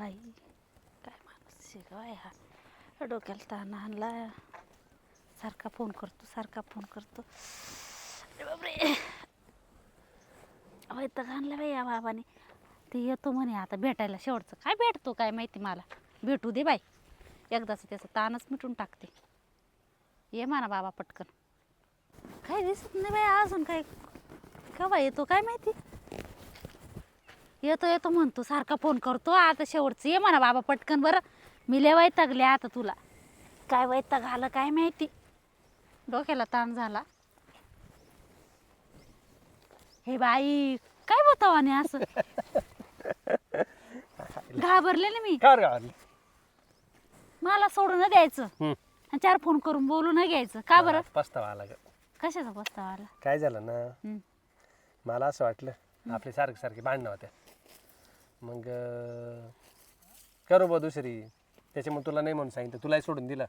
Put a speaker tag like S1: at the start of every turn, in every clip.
S1: बाई काय माणूस शिकवाय हा. डोक्याला ताण आणला. सारखा फोन करतो सारखा फोन करतो. अरे बापरे. वैताग आणला बाई या बाबाने. ते येतो म्हणे आता भेटायला शेवटचं. काय भेटतो काय माहिती मला. भेटू दे बाई. एकदाच त्याचा ताणच मिटून टाकते. ये म्हणा बाबा पटकन. काय दिसत नाही बाई अजून काय? केव्हा येतो काय माहिती? येतो येतो म्हणतो सारखा फोन करतो. आता शेवटचं ये म्हणा बाबा पटकन बरं. मी लय वैतागले आता तुला. काय वैताग आलं काय माहिती? डोक्याला ताण झाला. हे बाई काय बतावाने असं? घाबरले ना मी. मला सोडून द्यायचं. आणि चार फोन करून बोलू न घ्यायचं. का बरं?
S2: पस्तावा आला ग
S1: कशाचा पस्तावा आला?
S2: काय झालं ना?
S1: हम्म.
S2: मला असं वाटलं आपले सारखे सारखे भांडणं होत्या. मग अं, करू बा दुसरी. त्याच्यामुळे तुला नाही म्हणून सांगितलं. तुलाही सोडून दिलं.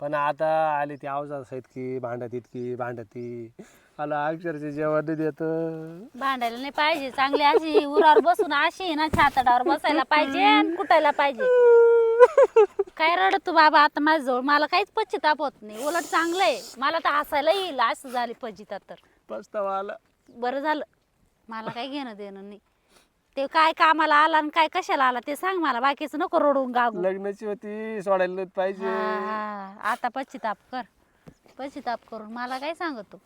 S2: पण आता आली ती आवाज इतकी भांडत इतकी भांडती आला अक्षरशः जेवण देत.
S1: भांडायला नाही पाहिजे. चांगली अशी उरावर बसून अशी आहे ना छाताडावर बसायला पाहिजे आणि कुटायला पाहिजे. काय रडतो बाबा? आता माझ्याजवळ मला काहीच पश्चिताप होत नाही. उलट चांगलं आहे. मला तर हसायला येईल. असं झाली पजिता तर.
S2: पस्तावा आला.
S1: बरं झालं. मला काही घेणं देणं नाही. ते काय कामाला आला आणि काय कशाला आला ते सांग मला बाकीचं नको रडून गागू.
S2: लग्नाची होती सोडायला नव्हतं पाहिजे.
S1: हा. आता पश्चिताप कर. पश्चिताप करून मला काय सांगतो?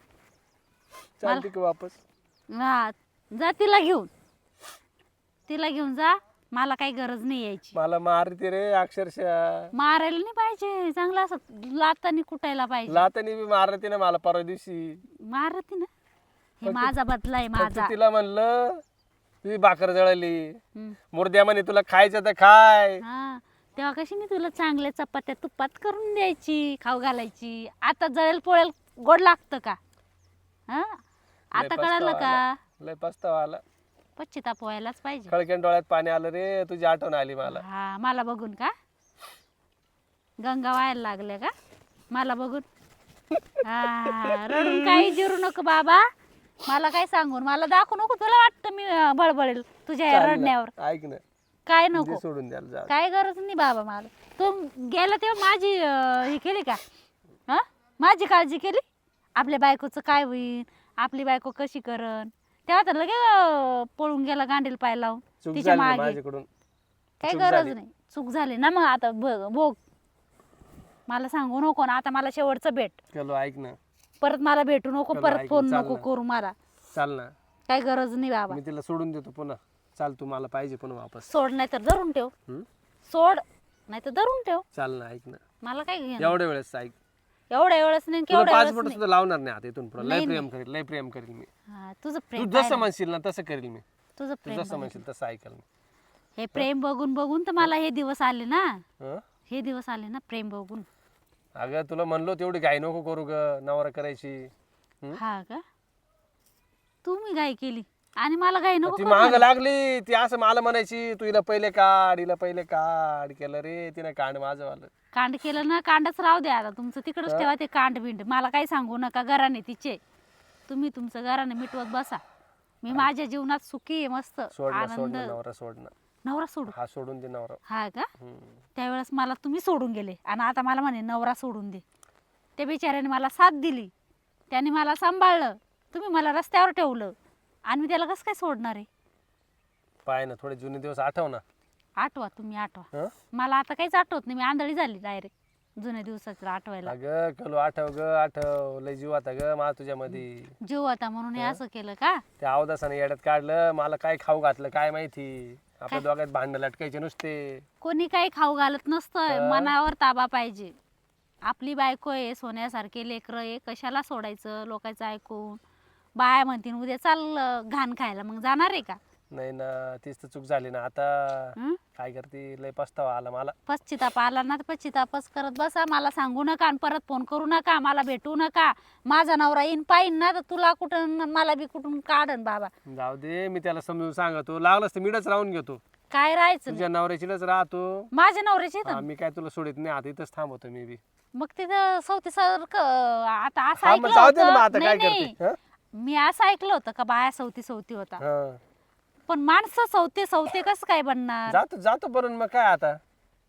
S2: चालते की वापस.
S1: हा जा तिला घेऊन. तिला घेऊन जा मला काही गरज नाही यायची.
S2: मला मारते रे अक्षरशः.
S1: मारायला नाही पाहिजे चांगलं असं लातानी कुटायला पाहिजे.
S2: लातानी बी मारते ना मला परवा दिवशी.
S1: मारती ना. हे माझा बदला आहे
S2: फक्त
S1: माझा.
S2: तिला म्हणलं तुझी भाकर जळली.
S1: हम्म.
S2: मुर्द्या म्हणे तुला खायचं तर खाय.
S1: हा तेव्हा कशी मी तुला चांगल्या चपात्या तुपात करून द्यायची खाऊ घालायची. आता जळेल पोळेल गोड लागतं का? हा? आता
S2: लय
S1: कळालं
S2: पस्तावा
S1: का?
S2: आला. लय पस्तावा आला.
S1: पश्चिताप व्हायलाच पाहिजे.
S2: खळक्यान डोळ्यात पाणी आलं रे तुझी आठवण आली मला.
S1: हा मला बघून का? गंगा व्हायला लागल्या का? मला बघून. हा रडून काही जिरू नको बाबा. मला काय सांगून मला दाखवू नको तुला वाटतं मी अं, बळबळेल तुझ्या या
S2: ना,
S1: रडण्यावर.
S2: ऐक ना.
S1: काय
S2: दे
S1: नको?
S2: सोडून द्यायला जा.
S1: काय गरज नाही बाबा मला. तू गेला तेव्हा माझी अं, हे केली का? हा माझी काळजी केली? आपल्या बायकोचं काय होईल आपली बायको कशी करण? तेव्हा तर लगे अं, पळून गेला गांडील पाय लावून
S2: चूक
S1: तिच्या
S2: झाली ना
S1: मागे.
S2: माझ्याकडून? चूक
S1: गरज
S2: झाली.
S1: नाही. चूक झाली ना मग आता बघ भोग. मला सांगू नको ना आता मला शेवटचं भेट.
S2: चलो ऐक ना.
S1: परत मला भेटू नको
S2: चला,
S1: परत
S2: ऐक,
S1: फोन
S2: चाल
S1: नको
S2: ना.
S1: करू मला.
S2: चाल ना.
S1: काही गरज नाही बाबा.
S2: मी तिला सोडून देतो पुन्हा. चाल तू मला पाहिजे पुन्हा वापस.
S1: सोड नाही तर धरून ठेव.
S2: हम्म?
S1: सोड नाही तर धरून ठेव.
S2: चाल ना ऐक ना.
S1: मला काय घेणं?
S2: एवढ्या वेळेस ऐक.
S1: एवढ्या वेळेस नाही
S2: तुला
S1: केवढ्या
S2: पाच
S1: वेळेस नाही.
S2: सुद्धा लावणार नाही आता इथून पुढे. लय प्रेम करेल लय प्रेम करेल मी.
S1: हा, तुझं
S2: तू
S1: प्रेम
S2: जसं. म्हणशील ना तसं करेल मी.
S1: तुझं
S2: तू
S1: प्रेम
S2: जसं. म्हणशील तसं ऐकेल मी.
S1: हे प्रेम बघून बघून तर मला हे दिवस आले ना.
S2: हं?
S1: हे दिवस आले ना प्रेम बघून.
S2: अगं तुला म्हणलो तेवढी घाई नको करू ग नवरा करायची. हं?
S1: हा का? तू मी गाय केली आणि मला गाय नको
S2: ती
S1: करू
S2: माग. लागली ती असं मला म्हणायची तू हिला पहिले काढ हिला पहिले काढ केलं रे तिने कांड माझं वालं.
S1: कांड केलं ना कांडच राहू द्या आता तुमचं तिकडच ठेवा ते कांड बिंड. मला काही सांगू नका घराने तिचे. तुम्ही तुमचं घराने मिटवत बसा. मी माझ्या जीवनात सुखी आहे मस्त
S2: सोडणं
S1: आनंद.
S2: सोडणं नवरा सोडणं
S1: नवरा सोडू.
S2: हा सोडून दे नवरा.
S1: हा का. त्यावेळेस मला तुम्ही सोडून गेले. आणि आता मला म्हणे नवरा सोडून दे. त्या बिचाऱ्याने मला साथ दिली. त्याने मला सांभाळलं. तुम्ही मला रस्त्यावर ठेवलं. आणि मी त्याला कसं काय सोडणार आहे?
S2: पाय ना थोडे जुने दिवस आठव ना.
S1: आठवा तुम्ही आठवा.
S2: हं?
S1: मला आता काहीच आठवत नाही. मी आंधळी झाली डायरेक्ट जुन्या दिवसाचं आठवायला.
S2: अगं कलू आठव ग आठव. लय जीव आता ग मा तुझ्यामध्ये.
S1: जीव आता म्हणून हे? असं केलं का?
S2: त्या अवदासाने येड्यात काढलं. मला काय खाऊ घातलं काय माहिती. आपल्या दोघात भांडणं लटकायचे नुसते.
S1: कोणी काही खाऊ घालत नसतं. मनावर ताबा पाहिजे. आपली बायको आहे सोन्यासारखे लेकरं आहे कशाला सोडायचं लोकांचं ऐकून? बाया म्हणतील उद्या चाल घाण खायला. मग जाणार आहे का?
S2: नाही ना तीच तर चूक झाली ना. आता
S1: हं?
S2: काय करते? लय पस्तावा आला मला.
S1: पश्चिताप आला ना तर पश्चितापच करत बसा. मला सांगू नका आणि परत फोन करू नका. मला भेटू नका. माझा नवरा येईन पाहिन ना. तर तुला कुठं न- मला बी कुठून काढन बाबा.
S2: जाऊ दे मी त्याला समजून सांगतो. लागलंच तर मीडच राहून घेतो.
S1: काय राहायचं? नाही.
S2: तुझ्या नवऱ्याचीच राहतो.
S1: माझ्या नवऱ्याचे
S2: हा, मी काय तुला सोडित नाही. आता इथंच थांबवतो मी बी.
S1: मग तिथं सवती सारखं आता असं
S2: हा, मग
S1: ऐकलं
S2: जाऊ दे ना मग
S1: होतं
S2: आता काय
S1: नाही
S2: करते?
S1: नाही
S2: हं?
S1: मी असं ऐकलं होतं का बाया सवती सवती होता.
S2: हा.
S1: पण माणसं सवते सवते कसं काय बनणार?
S2: जातो जातो बनून मग काय आता?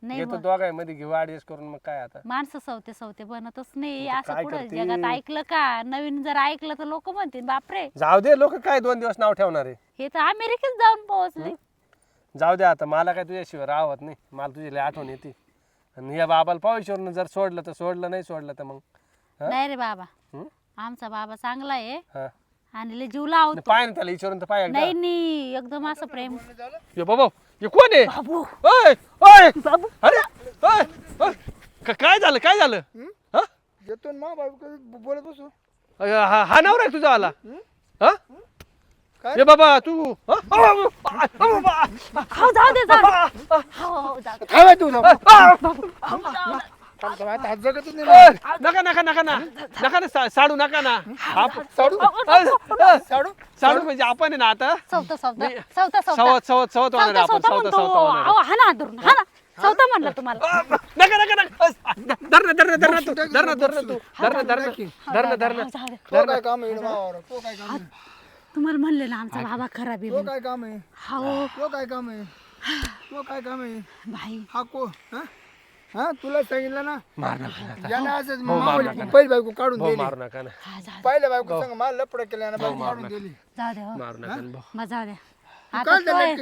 S1: नाही
S2: येतो
S1: बन-
S2: दोघांमध्ये घेऊ ऍडजस्ट करून मग काय आता?
S1: माणसं सवते सवते बनतच नाही.
S2: आता
S1: असं
S2: काय
S1: कुठं
S2: करते?
S1: जगात ऐकलं का? नवीन जर ऐकलं तर लोक म्हणतील बापरे.
S2: जाऊ दे लोक काय दोन दिवस नाव ठेवणार? आहे
S1: हे तर अमेरिकेत जाऊन पोहोचले.
S2: जाऊ दे आता मला काय तुझ्याशिवाय राहत नाही. मला तुझी लय आठवण येते. आणि या बाबाला पावशीवरनं जर सोडलं तर सोडलं नाही सोडलं तर मग. हा?
S1: नाही रे बाबा.
S2: हं?
S1: आमचा बाबा चांगला आहे.
S2: हा?
S1: आणि लय जीव लावतो
S2: पाय ना त्याला विचारून तर पाय एकदा.
S1: नाही नाही एकदम असं प्रेम
S2: ये बाबा हे कोण आहे
S1: बाबू
S2: ओय ओय
S1: बाबू
S2: अरे ओय ओय. का- काय झालं काय झालं हा
S3: येतो ना मा बाबू बोलत बसू
S2: अय, हा हा नवरा आहे तुझा आला हा
S3: काय?
S2: ये बाबा तू हा? अ, अ, अ,
S1: हो जाऊ दे जाऊ दे हो, हो, जाऊ दे.
S3: काय माहिती तू
S2: अ, अ,
S3: आता हात जगतच नाही
S2: अ,
S3: ना.
S2: नका नका नका ना. नका ना सा- साडू नका ना. आप-
S3: साडू. साडू
S2: साडू म्हणजे आपण आहे ना आता.
S1: चौथा चौथा
S2: नाही.
S1: चौथा चौथा
S2: सवत सवत सवत होणार आपण
S1: चौथा
S2: सवत
S1: म्हणतो.
S2: सवत होणार आहे.
S1: अहो, हा ना धरून हा ना. चौथा म्हणलं तुम्हाला.
S2: अ, नका नका नका. अ, धर ना धर ना धर ना तू धर ना धर ना तू. धर ना धर ना धर ना धर ना
S1: जाऊ दे.
S3: तो काय काम आहे मावावर तो काय काम आहे?
S1: तुम्हाला म्हणले ना आमचा बाबा खराब आहे
S3: तो
S1: म्हणून.
S3: काय काम आहे?
S1: हो
S3: तो काय काम आहे? तो काय काम आहे?
S1: भाई.
S3: हा को हा? हा तुला सांगितलं ना?
S2: मार नका
S3: असंच मावली. पहिली बायको काढून
S2: भाऊ
S3: दिली.
S2: मारू नका ना.
S1: हा जाऊ दे
S3: पहिल्या बायको सांग मला लपड केलं यानं बायको काढून दिली.
S1: जाऊ दे हो.
S2: मारू नका ना भाऊ.
S1: मग जाऊ दे
S3: तू
S1: आता
S3: काय?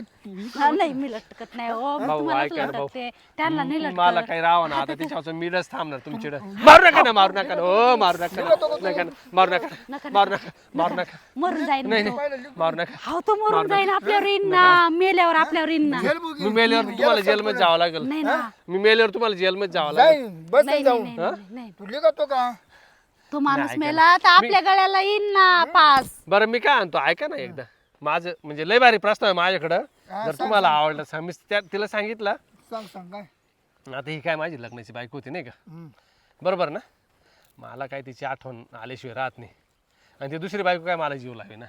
S1: हा, नाही मी लटकत नाही हो. मी
S2: भाऊ,
S1: तुम्हालाच
S2: ऐका ना, भाऊ.
S1: लटकते. त्यांना नाही
S2: मला
S1: लटकत.
S2: काही राहावं ना आता त्याच्यावर मीडच थांबणार तुमच्याकडे मारू नका ना मारू नका ना. हो मारू नका ना. नका ना. मारू नका मारू नका. मारू नका.
S1: मरून जाईन
S2: नाही
S1: तो.
S2: नाही. मारू नका.
S1: हो तो मरून जाईन आपल्यावर येईन ना. मेल्यावर आपल्यावर येईन ना.
S3: बुगी.
S2: मी मेल्यावर तुम्हाला जेलमध्ये जावं लागेल.
S1: नाही ना.
S2: मी मेल्यावर तुम्हाला जेलमध्ये जावं लागेल.
S3: जाईन. बस
S1: नाही
S3: जाऊ
S1: नाही, नाही नाही
S3: तू लिखतो का?
S1: तो माणूस मेला तर आपल्या गळ्याला येईन ना पास.
S2: बरं मी काय आणतो? ऐका ना एकदा. माझं म्हणजे लय भारी प्रश्न आहे माझ्याकडं.
S3: हा,
S2: जर तुम्हाला आवडलं सांग मी त्या तिला सांगितलं.
S3: सांग सांग काय?
S2: आता ही काय माझी लग्नाची बायको होती नाही का?
S3: हम्म.
S2: बरोबर ना? मला काय तिची आठवण आल्याशिवाय राहत नाही. आणि ती दुसरी बायको काय मला जीव लावे ना?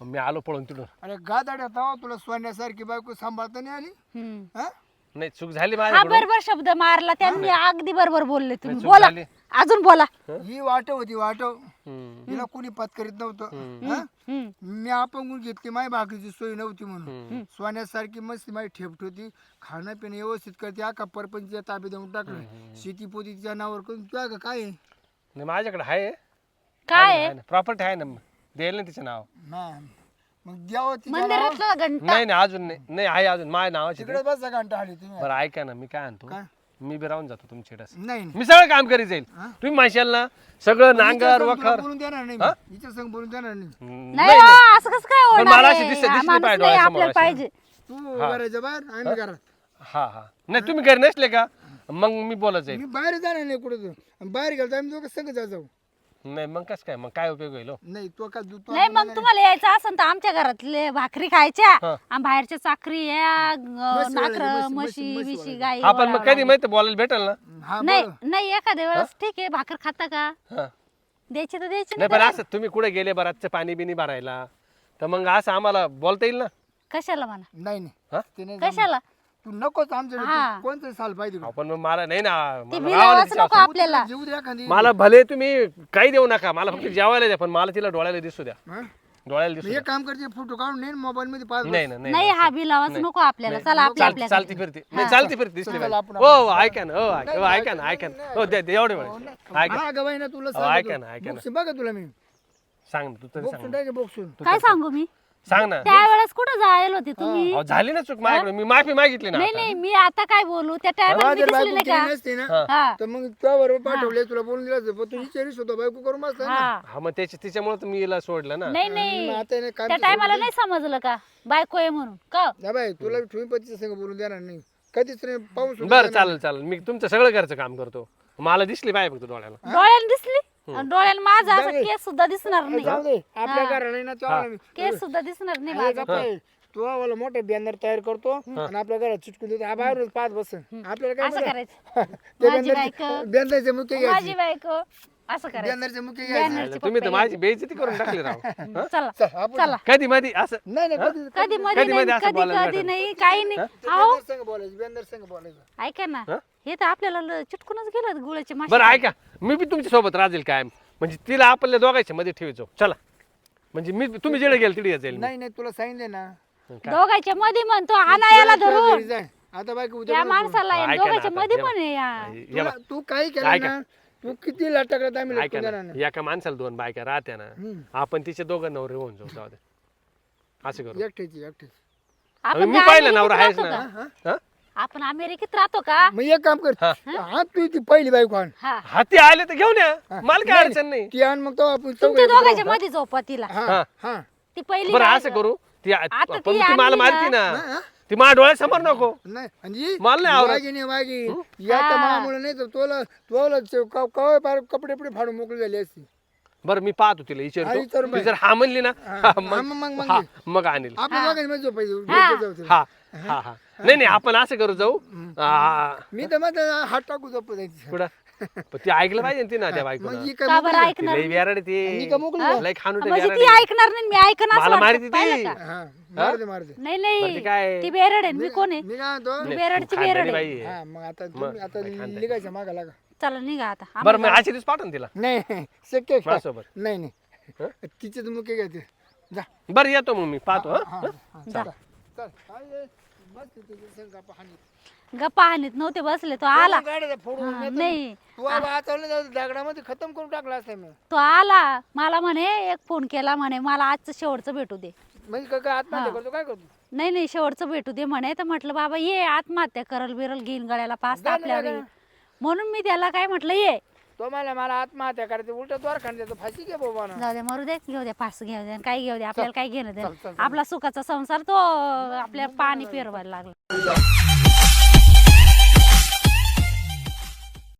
S2: मग मी आलो पळून तिथून.
S3: अरे गादाड्या तवा तुला सोन्यासारखी बायको सांभाळता नाही आली?
S1: हम्म.
S3: हा?
S2: नाही चूक झाली
S1: हा
S2: माझ्याकडून.
S1: बरोबर शब्द मारला. त्यांनी अगदी बरोबर बोलले तुम्ही.
S2: चूक
S1: बोला.
S2: झाली.
S1: अजून बोला.
S3: ही वाटव होती वाटव. हिला कोणी पत्करीत नव्हतं. हा?
S1: हम्म.
S3: मी आपण घेतली माझी भाकरीची सोय नव्हती म्हणून. सोन्यासारखी मस्त माझी ठेपट होती. खाणं पिणं व्यवस्थित करते आका परपंच ताबे देऊन टाकलं. शेती पोती तिच्या नावावर करून तुझ्या का काय आहे?
S2: नाही माझ्याकडे आहे.
S1: काय आहे?
S2: प्रॉपर्टी आहे ना द्यायला ना तिचं नाव.
S3: मग द्यावं तिच्या नावावर.
S1: मंदिरातला घंटा?
S2: नाही नाही अजून नाही. नाही आहे अजून. माझ्या नावाची
S3: तिकडे बसा घंटा आली तुम्ही.
S2: बरं ऐका ना मी काय आणतो
S3: काय?
S2: मी बी राहून जातो तुमच्याकडे असं.
S3: नाही नाही.
S2: मी सगळं काम करीत जाईल. तुम्ही म्हणशाल ना सगळं नांगर
S3: तुला
S2: वखर.
S3: बोलून देणार नाही मी. हिच्या संग बोलून देणार नाही.
S2: हम्म,
S1: नाही हो, असं कसं काय
S2: पण
S1: होणार
S2: मला
S1: आहे?
S2: दिसते-
S1: हा
S2: दिसली
S1: माणूस
S2: पाहिजे
S1: नाही
S2: डोळ्यासमोर
S1: आपल्याला
S2: अशी.
S1: पाहिजे.
S3: तू घराच्या बाहेर आम्ही घरात.
S2: हा हा. नाही तुम्ही घरी नसले का मग मी बोलत जाईल.
S3: मी बाहेर जाणार नाही कुठे बाहेर गेलो तर आम्ही दोघं संग जा जाऊ.
S2: नाही मग कसं काय? मग काय उपयोग होईल हो?
S3: नाही तो का तो
S1: नाही मग तुम्हाला यायचं असेल तर आमच्या घरातले भाकरी खायच्या
S2: हा.
S1: आणि बाहेरच्या चाकरी या
S3: म्हशी
S1: नाकर म्हशी
S3: म्हशी- म्हशी
S1: विशी गाई
S2: आपण मग. कधी माहिती बोलायला भेटेल ना?
S3: हा
S1: नाही
S3: बरं.
S1: नाही एखाद्या वेळेस ठीक आहे भाकर खाता का?
S2: हा.
S1: द्यायची तर द्यायची
S2: नाही
S1: नाही
S2: पण असं तुम्ही कुठे गेले बराचचं पाणी बिनी भरायला? तर मग असं आम्हाला बोलता येईल ना?
S1: कशाला म्हणा?
S3: नाही नाही? ते नाही
S1: कशाला?
S3: तू नकोच आमच्याकडे
S1: हा.
S3: तू कोणतं साल पाहिजे?
S2: आपण मग मला नाही ना
S1: ती
S2: मला तिच्या
S1: नको आपल्याला.
S3: जीव द्या एखादी.
S2: मला भले तुम्ही काही देऊ नका मला फक्त जेवायला द्या पण मला तिला डोळ्याला दिसू द्या.
S3: हा?
S2: डोळ्याला दिसू द्या
S3: एक काम करते फोटो काढून नाही मोबाईल मध्ये पाच
S2: नाही ना नाही
S1: हा नको आपल्याला. चला आपल्या
S2: चालती
S1: आपल्या
S2: चालती फिरते. नाही चालती फिरते दिसली
S3: चला आपण-
S2: पाहिजे. हो हो, ऐका ना हो ऐका हो, ऐका ना ऐका ना. हो दे दे, एवढे वेळ ऐका.
S3: हा गवाई ना तुला
S2: ऐका ना, ऐका ना.
S3: बॉक्सिंग बघा तुला मी.
S2: सांग ना, तू तरी सांग
S3: बॉक्सून
S2: ना.
S3: टाके बॉक्सून
S1: काय सांगू मी?
S2: सांग ना.
S1: त्यावेळेस कुठं जायला होते तुम्ही?
S2: अहो, झाली ना चूक माझ्याकडे मी माफी मागितली ना
S1: नाही
S2: आता.
S1: नाही मी आता काय बोलू? त्या टायमाला मी
S3: जर
S1: दिसली
S3: बायको
S1: नाही
S3: केली
S1: का?
S3: नसते ना.
S1: हा.
S3: तर मग त्या बरोबर पाठवले तुला बोलून दिलं असतं. पण तू विचारीस होता बायको करून ना.
S1: हा.
S2: हा मग त्याच्या तिच्यामुळे तर मी हिला सोडलं ना.
S1: नाही
S3: मग
S1: नाही.
S3: आता
S1: त्या टायमाला नाही समजलं का? बायको आहे म्हणून. का
S3: या बाई तुला ठेवी पतीच्या संग बोलून देणार नाही. कधीच नाही सुद्धा
S2: बरं चालेल चालेल. मी तुमचं सगळं घरचं काम करतो. मला दिसली पाहिजे फक्त डोळ्याला.
S1: डोळ्याने दिसली? आणि डोळ्याने माझा असं केस सुद्धा दिसणार
S3: नाही. दे. आपल्या घराला नाही ना
S1: केस सुद्धा दिसणार नाही माझा.
S3: गप्प आहे. तो वाला मोठे बॅनर तयार करतो आणि आपल्या घरात चिटकून देतो. हा बाहेरून पाच बस आपल्याला काय
S1: असं? करायचं. माझी
S3: बॅनरचे
S1: बायको.
S3: बॅनरचे मुख्य घ्यायचे.
S1: माझी बायको. असं करायचं.
S3: बॅनरचे घ्यायचे.
S1: बॅनरचे
S2: तुम्ही तर माझी बेइज्जती करून टाकली राव. हं?
S1: चला
S3: चल, आपण-
S1: चला.
S2: कधी मधी असं
S3: नाही नाही कधी
S1: कधी मध्ये
S2: कधी मध्ये
S1: नाही
S2: असं
S1: कधी
S2: बोलायला
S1: कधी
S2: भेटेल.
S1: नाही काही नाही. अहो.
S3: बॅनर संग बोलायचं बॅनर संग बोलायचं.
S1: ऐका ना.
S2: हं?
S1: हे तर आपल्याला ल- चिटकूनच गेलं गुळाचे मासे
S2: बरं ऐका मी बी तुमच्यासोबत राहील कायम म्हणजे तिला आपल्या दोघांच्या मध्ये ठेवायचो चला म्हणजे मी तुम्ही जेडे गेल तिथे जाईल मी.
S3: नाही नाही तुला सांगितले ना
S1: दोघांच्या मध्ये म्हणतो आणा याला
S3: तुला
S1: धरून
S3: घरी जाय. आता बायको उद्या.
S1: माणसाला आहे,
S2: ऐका ना
S1: दोघांच्या
S2: आता,
S1: मध्ये म्हणे या
S3: तुला-
S2: बघ,
S3: तू काही केलं
S2: ऐका.
S3: ना तू किती लटकला आम्ही
S2: ऐका
S3: लटकून देणार
S2: ना
S3: नाही.
S2: एका माणसाला दोन बायका राहत्या ना
S3: हम्म.
S2: आपण तिचे दोघं नवरे होऊन जाऊ जाऊ दे असं करू
S3: एकट्याची एकट्याची
S1: आपण
S2: मी पाहिलं नवरा आहेच
S1: राहतो
S2: ना? हा?
S1: आपण अमेरिकेत राहतो का?
S3: मग एक काम कर हा. तू ती पहिली बायको आण.
S1: हा.
S2: हाती आले तर घेऊन या. मला काय अडचण नाही.
S3: ती आण मग तो आपण
S1: तुमच्या
S3: चौघं
S1: दोघांच्या मध्ये झोपा तिला.
S3: हा
S2: हा.
S3: हा.
S1: ती पहिली
S2: बरं असं करू. ती
S1: आता
S2: पण
S1: ती
S2: ती मला
S1: आणली
S2: मारती
S1: ना.
S2: ना. ती माझ्या डोळ्यासमोर नको.
S3: नाही आणि
S2: मला नाही आवडत.
S3: वागी याचा मामुळे नाही तर तोला तोला पार कपडे कपडे फाडून मोकळी झाली असती.
S2: बरं मी पाहतो तिला
S3: हा,
S2: विचारतो
S3: विचारून
S2: ती जर हा म्हणली ना
S3: हा, मग- मग-
S2: मग
S3: मग
S2: हा,
S3: ये.
S2: मग आणील.
S3: आपण दोघांमध्ये झोपायचं
S1: हा.
S3: झोपत जाऊ तिला.
S2: हा हा. हा नाही नाही आपण असं करू जाऊ. हा,
S3: मी तर मग हात टाकू झोपत जायची
S2: कुठं? पण ती ऐकलं पाहिजे ना ती ना त्या बायकोला
S3: मग ही काय
S1: का बरं
S3: मोकळी
S1: ऐकणार
S2: लई बेराड
S3: आणि
S2: ती.
S3: का मोकळी जा?
S2: लई खानुटे
S1: म्हणजे ती. ऐकणार नाही मी ऐकणार
S2: ती.
S3: हा
S1: नाही
S2: बरं ती काय?
S1: ती बेरड आहे मी कोण आहे?
S3: मी काय म्हणतो?
S1: मी बेरडची बेरड आहे.
S2: बाई आहे.
S3: हा मग आता तुम्ही आता निघायचं मागा लागा.
S1: चला निघा आता.
S2: बरं मग अशी दिवस पाठवून तिला
S3: नाही शक्य का?
S2: माझ्यासोबत
S3: नाही नाही. तिचे मुख्य घ्यायचे. जा.
S2: बरं येतो मग मी पाहतो हा?
S3: हा, हा,
S1: जा.
S3: चल. काय आहे? बस तिथे संग गप्पा
S1: हानीत नव्हते बसले. तो आला.
S3: गाड्या फोडून
S1: हा,
S3: येतो.
S1: नाही.
S3: तू आता वाचवलं जाऊ दगडामध्ये खतम करून टाकला असता मी.
S1: तो आला. मला म्हणे एक फोन केला म्हणे मला आजचं शेवटचं भेटू दे.
S3: म्हणजे काय- काय आत्महत्या करतो काय करतो?
S1: नाही नाही शेवटचं भेटू दे म्हणे. तर म्हटलं बाबा ये आत्महत्या करल बिरल घेईन गळ्याला पाच.
S3: ना.
S1: म्हणून मी त्याला काय म्हटलं ये.
S3: तो मला मला आत्महत्या करायचं उलट द्वार खांद्याचं फाशी घे बाबा ना
S1: जाऊ दे मरू दे घेऊ दे पास घेऊ दे काय घेऊ दे आपल्याला काय घेणं दे
S3: चल, चल, चल.
S1: आपला सुखाचा संसार तो आपल्या पाणी पिरवायला लागला.